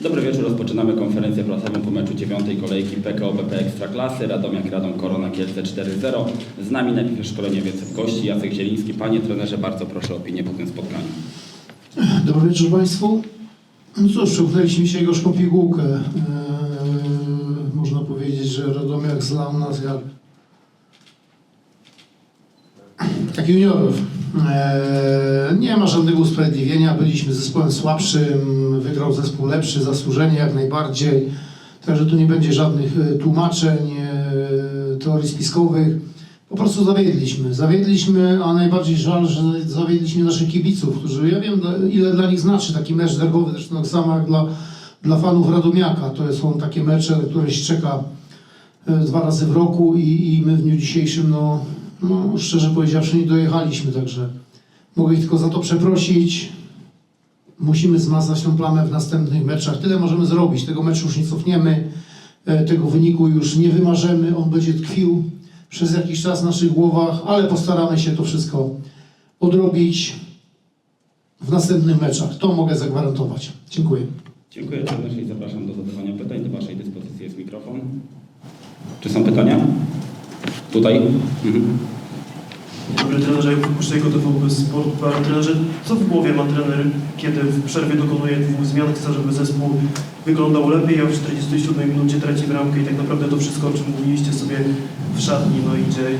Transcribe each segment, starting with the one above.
Dobry wieczór, rozpoczynamy konferencję prasową po meczu dziewiątej kolejki PKO BP Ekstraklasy, Radomiak Radom Korona Kielce 4-0. Z nami najpierw szkoleniowiec gości Jacek Zieliński. Panie trenerze, bardzo proszę o opinię po tym spotkaniu. Dobry wieczór Państwu. No cóż, przełknęliśmy dzisiaj gorzką pigułkę. Eee, można powiedzieć, że Radomiak zlał nas jak, jak juniorów. Eee, nie ma żadnego usprawiedliwienia. Byliśmy zespołem słabszym, wygrał zespół lepszy, zasłużenie jak najbardziej. Także tu nie będzie żadnych e, tłumaczeń, e, teorii spiskowych. Po prostu zawiedliśmy. Zawiedliśmy, a najbardziej żal, że zawiedliśmy naszych kibiców, którzy, ja wiem ile dla nich znaczy taki mecz derbowy, zresztą tak samo jak dla, dla fanów Radomiaka. To są takie mecze, które się czeka e, dwa razy w roku i, i my w dniu dzisiejszym, no, no szczerze powiedziawszy, nie dojechaliśmy, także mogę ich tylko za to przeprosić. Musimy zmazać tą plamę w następnych meczach. Tyle możemy zrobić. Tego meczu już nie cofniemy, e, tego wyniku już nie wymarzymy. On będzie tkwił przez jakiś czas w naszych głowach, ale postaramy się to wszystko odrobić w następnych meczach. To mogę zagwarantować. Dziękuję. Dziękuję trenerze i zapraszam do zadawania pytań. Do Waszej dyspozycji jest mikrofon. Czy są pytania? Tutaj? Mhm. Dobry trenerze, Puszczaj TVP Sport. Panie trenerze, co w głowie ma trener, kiedy w przerwie dokonuje dwóch zmian, chce, żeby zespół wyglądał lepiej, a w 47 minucie traci bramkę i tak naprawdę to wszystko, o czym mówiliście sobie w szatni, no idzie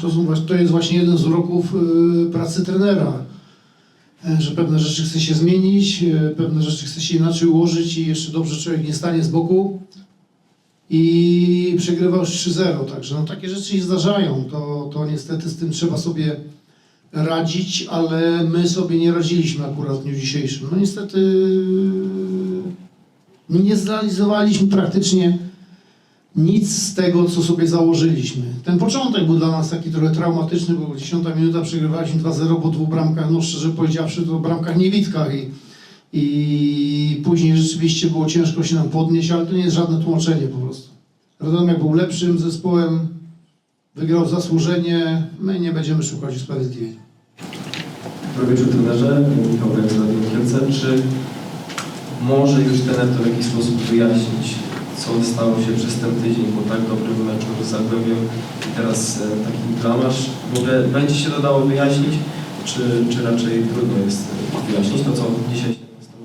To, są, to jest właśnie jeden z uroków y, pracy trenera, E, że pewne rzeczy chce się zmienić, e, pewne rzeczy chce się inaczej ułożyć i jeszcze dobrze człowiek nie stanie z boku i przegrywa już 3-0. Także no, takie rzeczy się zdarzają. To, to niestety z tym trzeba sobie radzić, ale my sobie nie radziliśmy akurat w dniu dzisiejszym. No niestety y, nie zrealizowaliśmy praktycznie nic z tego, co sobie założyliśmy. Ten początek był dla nas taki trochę traumatyczny, bo 10 minuta przegrywaliśmy 2-0 po dwóch bramkach, no szczerze powiedziawszy, to bramkach niewitkach i, i później rzeczywiście było ciężko się nam podnieść, ale to nie jest żadne tłumaczenie po prostu. Radomiak był lepszym zespołem, wygrał zasłużenie, my nie będziemy szukać usprawiedliwień. Dobry wieczór trenerze, Michał Radio Kielce. Czy może już trener to w jakiś sposób wyjaśnić, co stało się przez ten tydzień po tak dobrym meczu z i teraz e, taki blamaż? W ogóle będzie się to dało wyjaśnić, czy, czy raczej trudno jest wyjaśnić to, co dzisiaj się stało?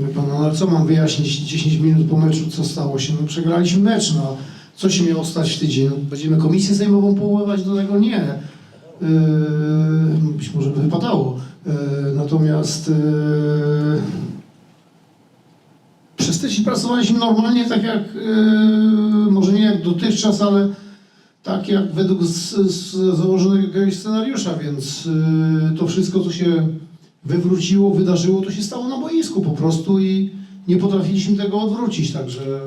Wie pan, no, ale co mam wyjaśnić 10 minut po meczu, co stało się? No przegraliśmy mecz, no. Co się miało stać w tydzień? No, Będziemy komisję sejmową powoływać do tego? Nie. Yy, być może by wypadało. Yy, natomiast yy, przez tydzień pracowaliśmy normalnie, tak jak, yy, może nie jak dotychczas, ale tak jak według z, z założonego scenariusza, więc yy, to wszystko, co się wywróciło, wydarzyło, to się stało na boisku po prostu i nie potrafiliśmy tego odwrócić, także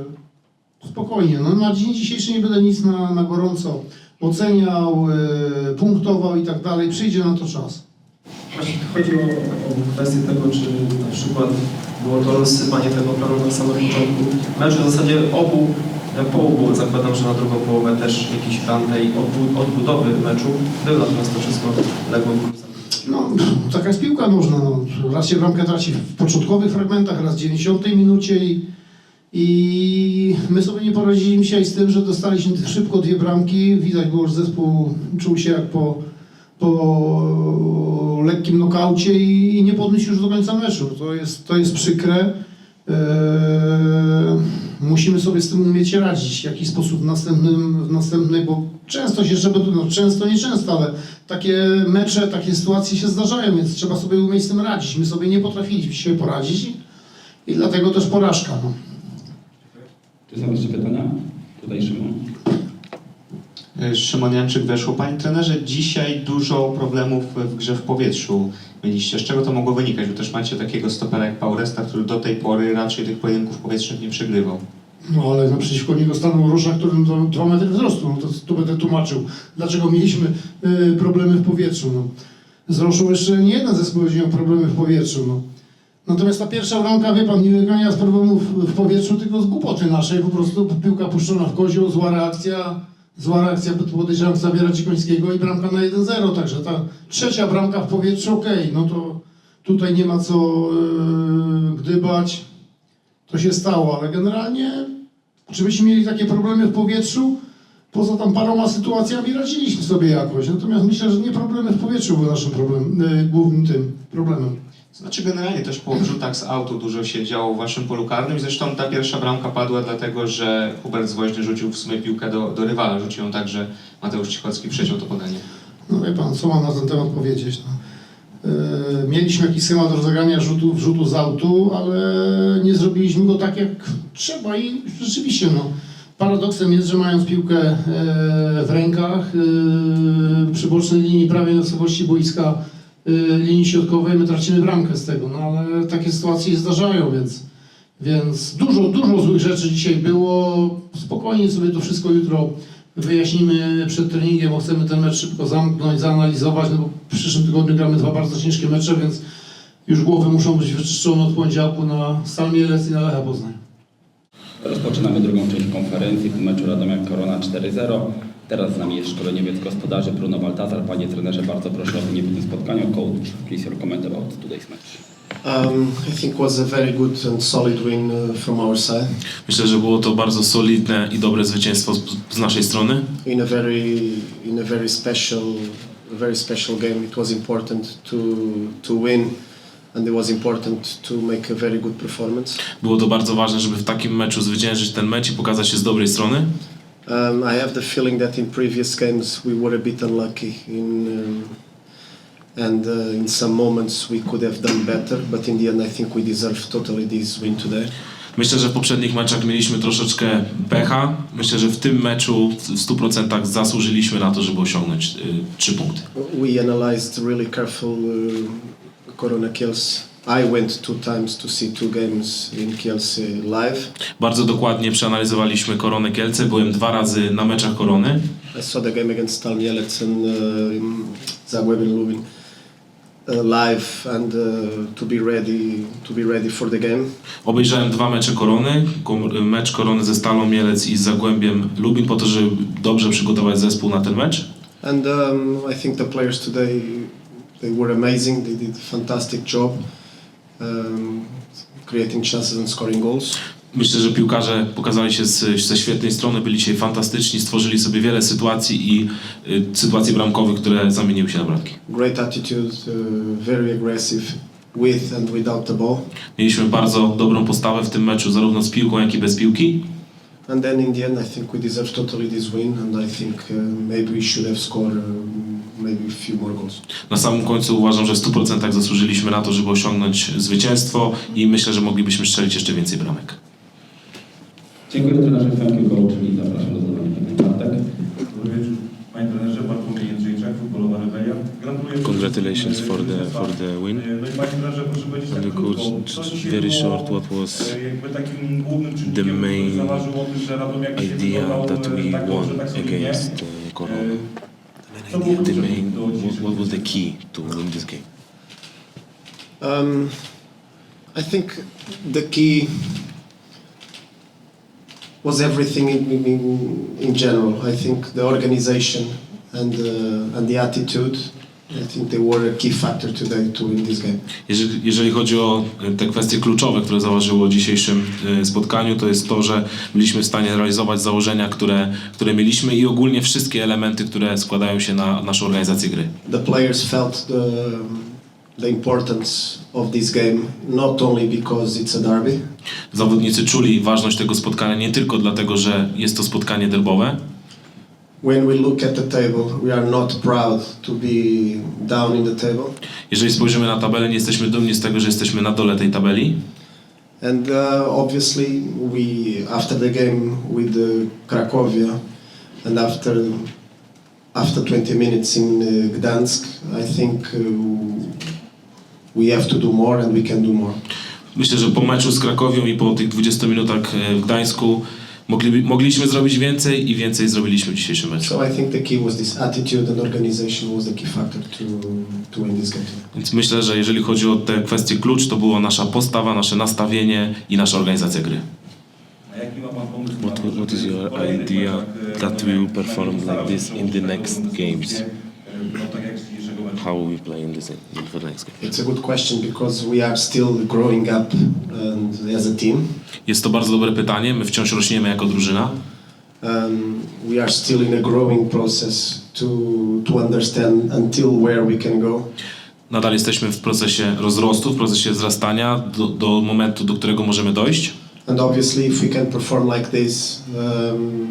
spokojnie. No, na dzień dzisiejszy nie będę nic na, na gorąco oceniał, e, punktował i tak dalej. Przyjdzie na to czas. Właśnie chodzi o, o kwestię tego, czy na przykład było to rozsypanie tego planu na samym początku meczu. W zasadzie obu e, połów, zakładam, że na drugą połowę też jakiś plan tej odbu- odbudowy meczu był, natomiast to wszystko legło w. No, taka jest piłka nożna. No. Raz się bramkę traci w początkowych fragmentach, raz w 90 minucie i, i my sobie nie poradziliśmy dzisiaj z tym, że dostaliśmy szybko dwie bramki. Widać było, że zespół czuł się jak po, po lekkim nokaucie i, i nie podniósł już do końca meczu. To jest, to jest przykre. Eee, musimy sobie z tym umieć radzić w jakiś sposób w następnym, w następnej, bo często się trzeba, no często, nie często, ale takie mecze, takie sytuacje się zdarzają, więc trzeba sobie umieć z tym radzić. My sobie nie potrafiliśmy poradzić i dlatego też porażka. No. Czy są jeszcze pytania? Tutaj Szymon. Szymon Janczyk weszło. Panie trenerze, dzisiaj dużo problemów w grze w powietrzu mieliście. Z czego to mogło wynikać? Bo też macie takiego stopera jak Pauresta, który do tej pory raczej tych pojedynków powietrznych nie przegrywał. No ale naprzeciwko niego stanął Rosza, który ma 2 metry wzrostu. No to tu będę tłumaczył, dlaczego mieliśmy y, problemy w powietrzu. No. Z Roszą jeszcze nie jeden zespół będzie miał problemy w powietrzu. No. Natomiast ta pierwsza bramka, wie pan, nie wynika z problemów w powietrzu, tylko z głupoty naszej. Po prostu piłka puszczona w kozioł, zła reakcja, zła reakcja, bo podejrzewam Xaviera Cikońskiego i bramka na 1-0. Także ta trzecia bramka w powietrzu, okej, no to tutaj nie ma co yy, gdybać. to się stało, ale generalnie, czy byśmy mieli takie problemy w powietrzu? Poza tam paroma sytuacjami radziliśmy sobie jakoś. Natomiast myślę, że nie problemy w powietrzu były naszym problem, y, głównym tym problemem. Znaczy generalnie też po wrzutach z autu dużo się działo w waszym polu karnym. Zresztą ta pierwsza bramka padła dlatego, że Hubert Zwoźny rzucił w sumie piłkę do, do rywala. Rzucił ją tak, że Mateusz Cichocki przeciął to podanie. No wie pan, co mam na ten temat powiedzieć? No. Yy, mieliśmy jakiś schemat rozegrania rzutu, rzutu z autu, ale nie zrobiliśmy go tak jak trzeba i rzeczywiście no, paradoksem jest, że mając piłkę e, w rękach e, przy bocznej linii prawie na wysokości boiska linii środkowej my tracimy bramkę z tego, no ale takie sytuacje się zdarzają, więc, więc dużo, dużo złych rzeczy dzisiaj było. Spokojnie sobie to wszystko jutro wyjaśnimy przed treningiem, bo chcemy ten mecz szybko zamknąć, zanalizować, no bo w przyszłym tygodniu gramy dwa bardzo ciężkie mecze, więc już głowy muszą być wyczyszczone od poniedziałku na Stal Mielec i na Lecha Poznań. Rozpoczynamy drugą część konferencji po meczu Radomia Korona 4-0. Teraz z nami jest szkoleniowiec gospodarzy Bruno Baltazar. Panie trenerze, bardzo proszę o po tym spotkaniu. Coach, please your comment about today's match. Um, I think was a very good and solid win uh, from our side Myślę, że było to bardzo solidne i dobre zwycięstwo z, z naszej strony. in a very in a very special very special game. It was important to to win, and it was important to make a very good performance. Było to bardzo ważne, żeby w takim meczu zwyciężyć ten mecz i pokazać się z dobrej strony. Um, I have the feeling that in previous games we were a bit unlucky in. Um, and uh, in some moments we could have done better, but in the end I think we deserve totally this win today. Myślę, że w poprzednich meczach mieliśmy troszeczkę pecha. Myślę, że w tym meczu w 100% zasłużyliśmy na to, żeby osiągnąć y, trzy punkty. We analyzed really careful uh, Corona Kielce. I went two times to see two games in Kielce live. Bardzo dokładnie przeanalizowaliśmy Koronę Kielce. Byłem dwa razy na meczach Korony. I saw the game against Stal Mielec and uh, Zagłębie Lubin uh, live and uh, to be ready to be ready for the game. Obejrzałem dwa mecze Korony. Mecz Korony ze Stalą Mielec i z Zagłębiem Lubin po to, żeby dobrze przygotować zespół na ten mecz. And um, I think the players today they were amazing. They did a fantastic job um, creating chances and scoring goals. Myślę, że piłkarze pokazali się z, ze świetnej strony, byli dzisiaj fantastyczni, stworzyli sobie wiele sytuacji i y, sytuacji bramkowych, które zamieniły się na bramki. Great attitude, uh, very aggressive with and without the ball. Mieliśmy bardzo dobrą postawę w tym meczu, zarówno z piłką, jak i bez piłki. And then in the end, I think we deserve totally this win, and I think uh, maybe we should have scored um, maybe a few more goals. Na samym końcu uważam, że w 100% zasłużyliśmy na to, żeby osiągnąć zwycięstwo i myślę, że moglibyśmy strzelić jeszcze więcej bramek. Dziękuję trenerze, thank you coach i zapraszam do zadania pytań. Bartek. Dobry wieczór, panie trenerze, Bartłomiej Jędrzejczak, futbolowa Rebelia. Gratuluję. Congratulations for the for the win. No i panie trenerze, proszę powiedzieć And tak the coach, krótko, co dzisiaj very short, what was e, jakby takim głównym czynnikiem, the main który zaważył o tym, że Radomiak się idea wyglądał, that e, we tak dobrze, won tak solidnie. against uh, Corona? Co The main, what, what was the key to win this game? Um, I think the key was everything in, in, in general. I think the organization and uh, and the attitude. Jeżeli, jeżeli chodzi o e, te kwestie kluczowe, które zaważyło w dzisiejszym e, spotkaniu, to jest to, że byliśmy w stanie realizować założenia, które, które mieliśmy i ogólnie wszystkie elementy, które składają się na naszą organizację gry. the players felt the, the importance of this game not only because it's a derby Zawodnicy czuli ważność tego spotkania nie tylko dlatego, że jest to spotkanie derbowe. Jeżeli spojrzymy na tabelę, nie jesteśmy dumni z tego, że jesteśmy na dole tej tabeli. and uh, obviously we after the game with the Cracovia and after after 20 minutes in uh, Gdansk I think uh, we have to do more and we can do more Myślę, że po meczu z Krakowią i po tych 20 minutach e, w Gdańsku mogli, mogliśmy zrobić więcej i więcej zrobiliśmy w dzisiejszym meczu. so I think the key was this attitude and organization was the key factor to to win this game today. Więc myślę, że jeżeli chodzi o te kwestie klucz, to była nasza postawa, nasze nastawienie i nasza organizacja gry. What- what is your w kolejnych idea e, that we will perform like this in the next games? e, No tak jak z dzisiejszego meczu. How we play in this in for the next game. It's a good question because we are still growing up and as a team. Jest to bardzo dobre pytanie. My wciąż rośniemy jako drużyna. Um, we are still in a growing process to to understand until where we can go. Nadal jesteśmy w procesie rozrostu, w procesie wzrastania do, do momentu, do którego możemy dojść. And obviously, if we can perform like this um,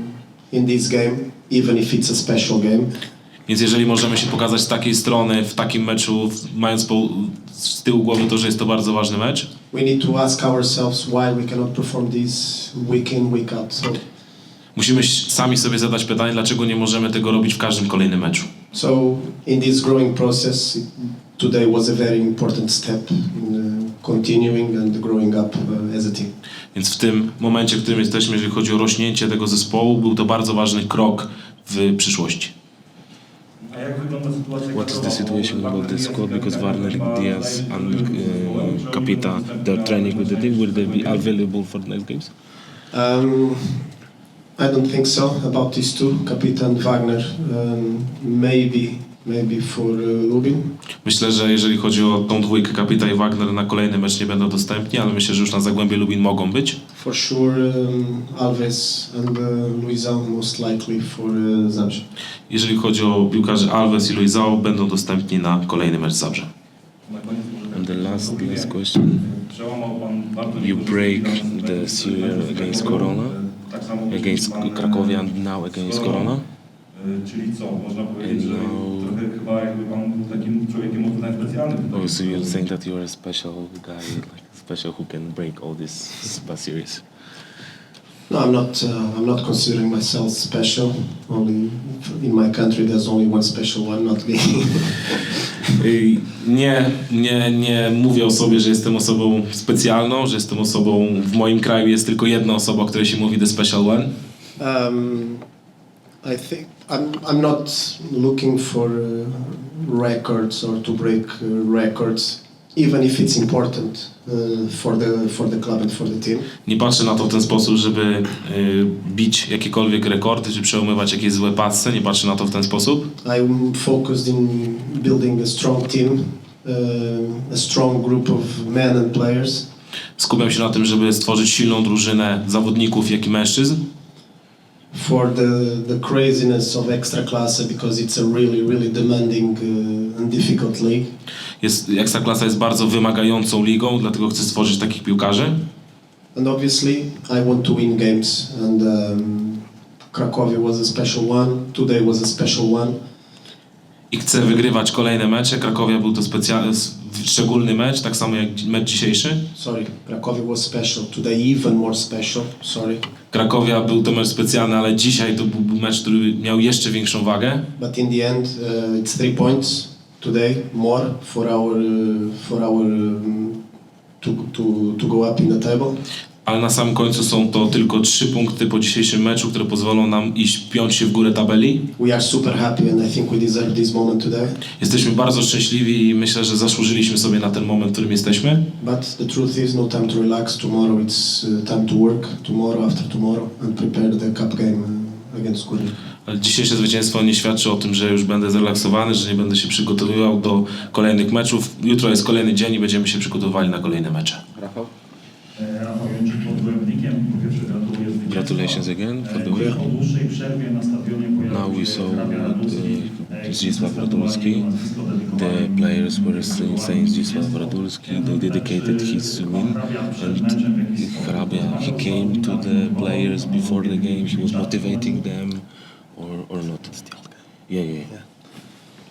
in this game, even if it's a special game, Więc jeżeli możemy się pokazać z takiej strony w takim meczu, mając po, z tyłu głowy to, że jest to bardzo ważny mecz, week in, week out. So, musimy sami sobie zadać pytanie, dlaczego nie możemy tego robić w każdym kolejnym meczu. so in this growing process, today was a very important step in uh, continuing and growing up uh, as a team. Więc w tym momencie, w którym jesteśmy, jeżeli chodzi o rośnięcie tego zespołu, był to bardzo ważny krok w przyszłości. A jak wygląda sytuacja What is the situation about the Wagner squad? Because taka, Warner, Diaz, and mi uh, Capita, they're training with the team. Will they be available for the next games? Um, I don't think so about these two, Kapitan Wagner. Um, maybe, maybe for uh, Lubin. Myślę, że jeżeli chodzi o tą dwójkę Kapita i Wagner, na kolejny mecz nie będą dostępni, ale myślę, że już na Zagłębie Lubin mogą być. For sure, um, Alves and uh, Luizão most likely for uh, Zabrze. Jeżeli chodzi o piłkarzy Alves i Luizao, będą dostępni na kolejny mecz Zabrze. And the last, last question. Przełamał pan bardzo You break the serial against Corona, Against e, and now against Corona. e, Czyli co, można powiedzieć, że chyba jakby pan był takim człowiekiem od pytań specjalnym. Oh, so you're saying that you're a special guy, like special who can break all this spa series? No, I'm not. Uh, I'm not considering myself special. Only in my country, there's only one special one, not me. Nie, nie, nie mówię o sobie, że jestem osobą specjalną, że jestem osobą, w moim kraju jest tylko jedna osoba, o której się mówi The Special One. um, I think I'm. I'm not looking for uh, records or to break uh, records, even if it's important uh, for the for the club and for the team. Nie patrzę na to w ten sposób, żeby y, bić jakiekolwiek rekordy, czy przełamywać jakieś złe pasce, nie patrzę na to w ten sposób. I'm focused in building a strong team, uh, a strong group of men and players, Skupiam się na tym, żeby stworzyć silną drużynę zawodników, jak i mężczyzn. For the, the craziness of Extraclasse because it's a really, really demanding uh, and difficult league. Jest, Ekstraklasa jest bardzo wymagającą ligą, dlatego chcę stworzyć takich piłkarzy. And obviously, I want to win games, and um, Cracovia was a special one. Today was a special one. I chcę wygrywać kolejne mecze. Krakowia był to specjalny, szczególny mecz, tak samo jak mecz dzisiejszy. Sorry, Cracovia was special. Today, even more special. Sorry. Krakowia był to mecz specjalny, ale dzisiaj to był mecz, który miał jeszcze większą wagę. But in the end, uh, it's three points today, more for our uh, for our um, to, to to go up in the table. Ale na samym końcu są to tylko trzy punkty po dzisiejszym meczu, które pozwolą nam iść, piąć się w górę tabeli. We are super happy, and I think we deserve this moment today. Jesteśmy bardzo szczęśliwi i myślę, że zasłużyliśmy sobie na ten moment, w którym jesteśmy. But the truth is, no time to relax. Tomorrow it's uh, time to work. Tomorrow, after tomorrow, and prepare the cup game uh, against Górnik. Dzisiejsze zwycięstwo nie świadczy o tym, że już będę zrelaksowany, że nie będę się przygotowywał do kolejnych meczów. Jutro jest kolejny dzień i będziemy się przygotowywali na kolejne mecze. Congratulations again for the win. Po dłuższej przerwie na stadionie pojawił Now we saw uh, Zdzisław Radulski. The players were saying Zdzisław Radulski. They dedicated his win, and Hrabia he came to the players before the game. He was motivating them, or or not. Yeah. yeah.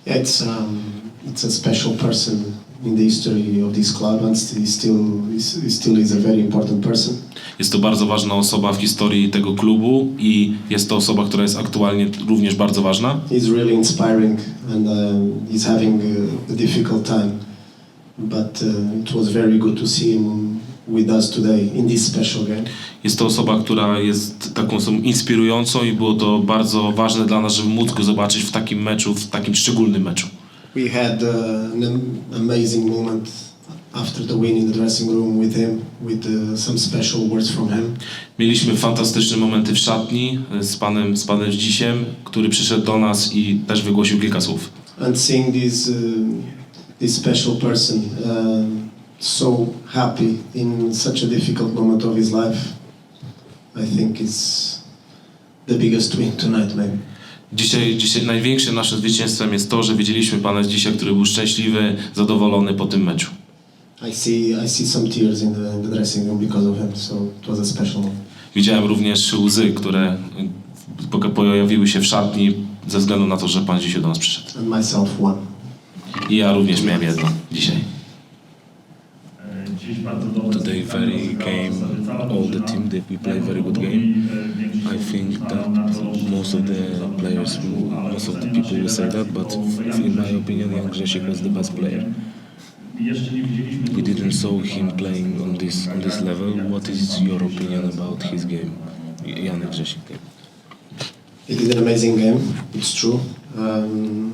Yeah, it's um, it's a special person in the history of this club, and he still he still is a very important person. Jest to bardzo ważna osoba w historii tego klubu i jest to osoba, która jest aktualnie również bardzo ważna. He's really inspiring, and um, he's having a, a difficult time. But uh, it was very good to see him with us today in this special game. Jest to osoba, która jest taką osobą inspirującą i było to bardzo ważne dla nas, żeby móc go zobaczyć w takim meczu, w takim szczególnym meczu. We had uh, an am- amazing moment after the win in the dressing room with him, with uh, some special words from him. Mieliśmy fantastyczne momenty w szatni z panem, z panem Zdzisiem, który przyszedł do nas i też wygłosił kilka słów. and seeing this uh, this special person um, so happy in such a difficult moment of his life, I think is the biggest win tonight, maybe. Dzisiaj, dzisiaj największym naszym zwycięstwem jest to, że widzieliśmy Pana dzisiaj, który był szczęśliwy, zadowolony po tym meczu. I see I see some tears in the, in the dressing room because of him, so it was a special. Widziałem również łzy, które poka- pojawiły się w szatni ze względu na to, że Pan dzisiaj do nas przyszedł. And myself one. I ja również miałem jedno dzisiaj. Dziś bardzo dobry Today very game, all the team that we play very good game. I think that most of the players, will, most of the people will say that, but in my opinion, Jan Grzesiek was the best player. We didn't saw him playing on this on this level. What is your opinion about his game, Jan Grzesiek game? He did an amazing game. It's true. Um,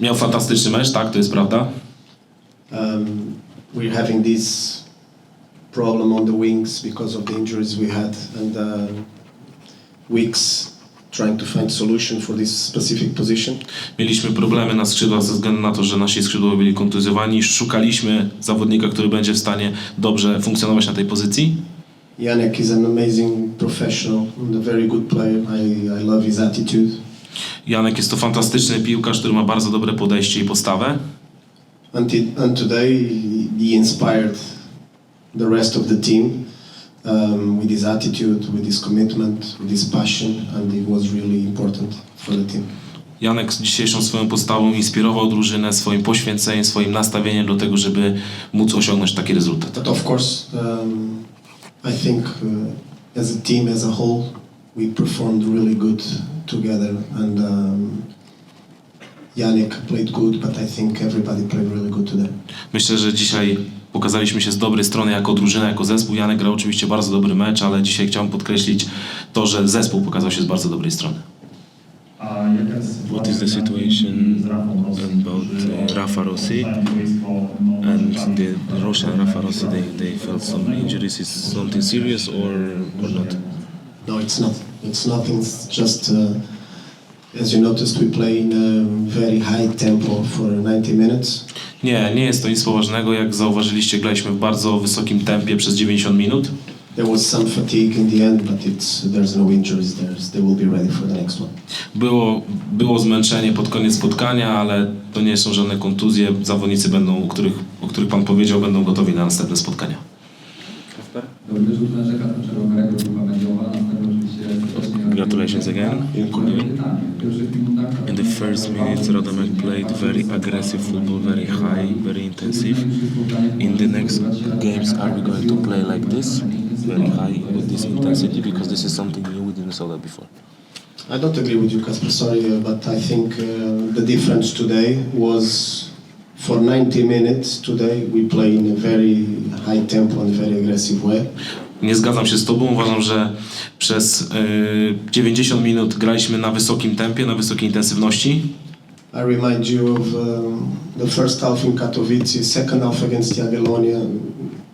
Miał fantastyczny mecz, tak, to jest prawda. um, we're having this problem on the wings because of the injuries we had and uh, weeks trying to find solution for this specific position. Mieliśmy problemy na skrzydłach ze względu na to, że nasi skrzydłowi byli kontuzjowani. Szukaliśmy zawodnika, który będzie w stanie dobrze funkcjonować na tej pozycji. Yannick is an amazing professional and a very good player. I, I love his attitude. Janek jest to fantastyczny piłkarz, który ma bardzo dobre podejście i postawę. And, t- and today he inspired the rest of the team um, with his attitude, with his commitment, with his passion, and it was really important for the team. Janek z dzisiejszą swoją postawą inspirował drużynę swoim poświęceniem, swoim nastawieniem do tego, żeby móc osiągnąć taki rezultat. But of course, um, I think uh, as a team, as a whole, we performed really good together. And um, Yannick played good, but I think everybody played really good today. Myślę, że dzisiaj pokazaliśmy się z dobrej strony jako drużyna, jako zespół. Janek grał oczywiście bardzo dobry mecz, ale dzisiaj chciałem podkreślić to, że zespół pokazał się z bardzo dobrej strony. What is the situation about uh, Rafa Rossi and the Russian Rafa Rossi? They, they felt some injuries. Is something serious or or not? No, it's not. It's nothing. It's just, uh, as you noticed, we play in a very high tempo for 90 minutes. Nie, nie jest to nic poważnego. Jak zauważyliście, graliśmy w bardzo wysokim tempie przez 90 minut. There was some fatigue in the end, but it's there's no injuries there. They will be ready for the next one. Było, było zmęczenie pod koniec spotkania, ale to nie są żadne kontuzje. Zawodnicy będą, o których, o których Pan powiedział, będą gotowi na następne spotkania. Kasper? Dobry rzut na rzeka czerwonego grupa. Congratulations again. In the first minutes, Radomek played very aggressive football, very high, very intensive. In the next games, are we going to play like this, very high with this intensity? Because this is something new. We didn't saw that before. I don't agree with you, Casper. Sorry, uh, but I think uh, the difference today was for 90 minutes. Today we play in a very high tempo and very aggressive way. Nie zgadzam się z Tobą. Uważam, że przez y, 90 minut graliśmy na wysokim tempie, na wysokiej intensywności. I remind you of um, the first half in Katowice, second half against Jagiellonia,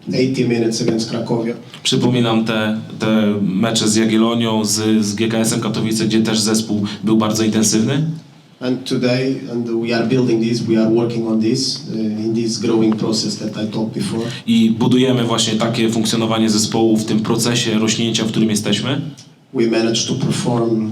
80 minutes against Cracovia. Przypominam te, te mecze z Jagiellonią, z, z GKS-em Katowice, gdzie też zespół był bardzo intensywny. And today, and we are building this, we are working on this uh, in this growing process that I talked before. I budujemy właśnie takie funkcjonowanie zespołu w tym procesie rośnięcia, w którym jesteśmy. We managed to perform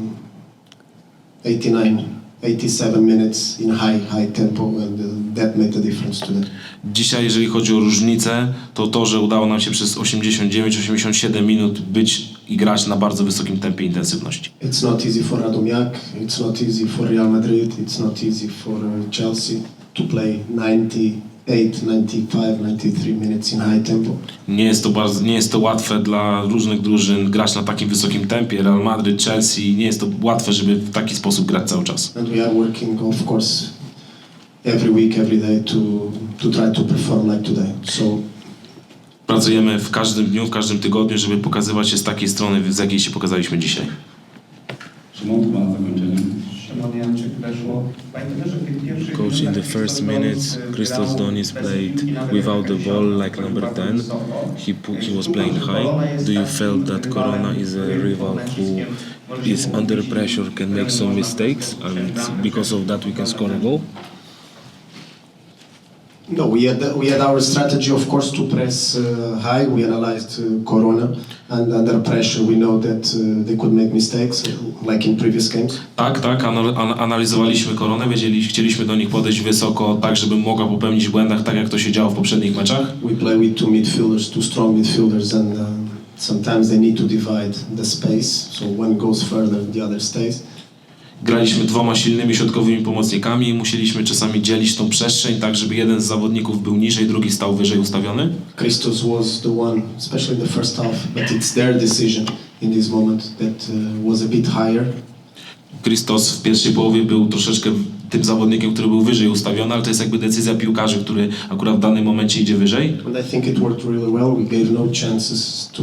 89, 87 minutes in high, high tempo, and uh, that made a difference today. Dzisiaj, jeżeli chodzi o różnicę, to to, że udało nam się przez 89-87 minut być i grać na bardzo wysokim tempie intensywności. It's not easy for Radomiak, it's not easy for Real Madrid, it's not easy for uh, Chelsea to play 98, 95, 93 minutes in high tempo. Nie jest, to bardzo, nie jest to łatwe dla różnych drużyn grać na takim wysokim tempie. Real Madrid, Chelsea, nie jest to łatwe, żeby w taki sposób grać cały czas. And we are working, of course, every week, every day to, to try to perform like today. So Pracujemy w każdym dniu, w każdym tygodniu, żeby pokazywać się z takiej strony, z jakiej się pokazaliśmy dzisiaj. Szymon, na zakończenie. weszło. Coach, in the first minutes, Christos Donis bez played without the ball like number bardzo 10. wysoko. He, put, he was playing uważa, że Corona high. jest Do you feel that rywalem, Corona is a który rival pod who is under pressure, can make some mistakes, and because of that we can score a goal? No, we had we had our strategy, of course, to press uh, high. We analyzed uh, Corona, and under pressure, we know that uh, they could make mistakes, uh, like in previous games. Tak, tak, anal- an- analizowaliśmy koronę, wiedzieli, chcieliśmy do nich podejść wysoko, tak żeby mogła popełnić błędach, tak jak to się działo w poprzednich meczach. We play with two midfielders, two strong midfielders, and um, sometimes they need to divide the space. So one goes further, the other stays. Graliśmy dwoma silnymi środkowymi pomocnikami i musieliśmy czasami dzielić tą przestrzeń tak, żeby jeden z zawodników był niżej, drugi stał wyżej ustawiony. Christos was the one, especially in the first half, but it's their decision in this moment that uh, was a bit higher. Christos w pierwszej połowie był troszeczkę tym zawodnikiem, który był wyżej ustawiony, ale to jest jakby decyzja piłkarzy, który akurat w danym momencie idzie wyżej. And I think it worked really well. We gave no chances to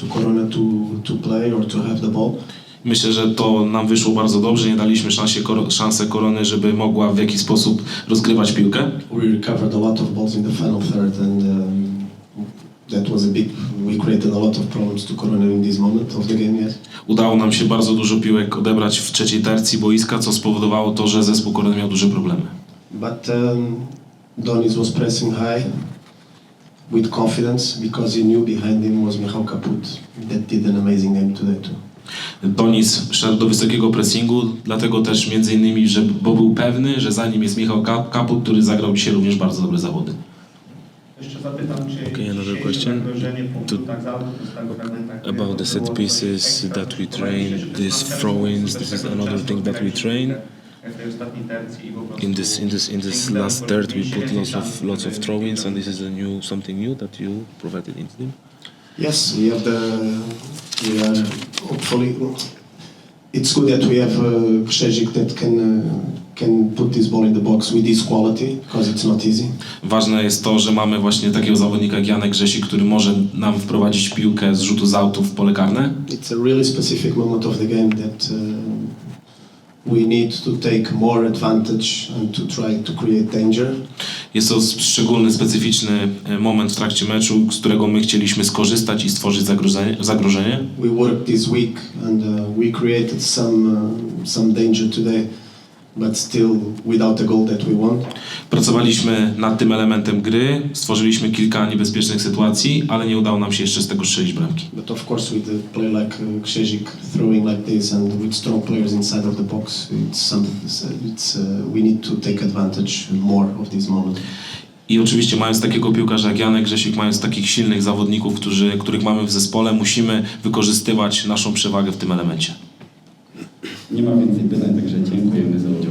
to Corona to to play or to have the ball. Myślę, że to nam wyszło bardzo dobrze, nie daliśmy szansie, kor- szansę Korony, żeby mogła w jakiś sposób rozgrywać piłkę. We recovered a lot of balls in the final third, and um, that was a big. We created a lot of problems to Corona in this moment of the game. Yes. Udało nam się bardzo dużo piłek odebrać w trzeciej tercji boiska, co spowodowało to, że zespół Korony miał duże problemy. But um, Donis was pressing high with confidence because he knew behind him was Michał Kaput that did an amazing game today too. Donis szedł do wysokiego pressingu, dlatego też między innymi, że, bo był pewny, że za nim jest Michał Ka- Kaput, który zagrał dzisiaj również bardzo dobre zawody. Jeszcze zapytam, czy Okay, another question. To- tak tak pewne, tak About the set pieces that we train, these throw-ins, this is tego another thing that we train. In this in this in this last third we put lots of lots of throw-ins and this is a new something new that you provided in team. Yes, we have the. We are hopefully. It's good that we have uh, that can uh, can put this ball in the box with this quality because it's not easy. Ważne jest to, że mamy właśnie takiego zawodnika jak Janek Grzesik, który może nam wprowadzić piłkę z rzutu z autu w pole karne. It's a really specific moment of the game that uh, we need to take more advantage and to try to create danger. Jest to szczególny, specyficzny e, moment w trakcie meczu, z którego my chcieliśmy skorzystać i stworzyć zagrożenie. zagrożenie. We worked this week and uh, we created some uh, some danger today, but still without the goal that we want. Pracowaliśmy nad tym elementem gry, stworzyliśmy kilka niebezpiecznych sytuacji, ale nie udało nam się jeszcze z tego strzelić bramki. But of course, with a play like uh, Krzyzik throwing like this and with strong players inside of the box, it's something. It's uh, we need to take advantage more of this moment. I oczywiście mając takiego piłkarza jak Janek Grzesik, mając takich silnych zawodników, którzy, których mamy w zespole, musimy wykorzystywać naszą przewagę w tym elemencie. Nie ma więcej pytań, także dziękujemy za udział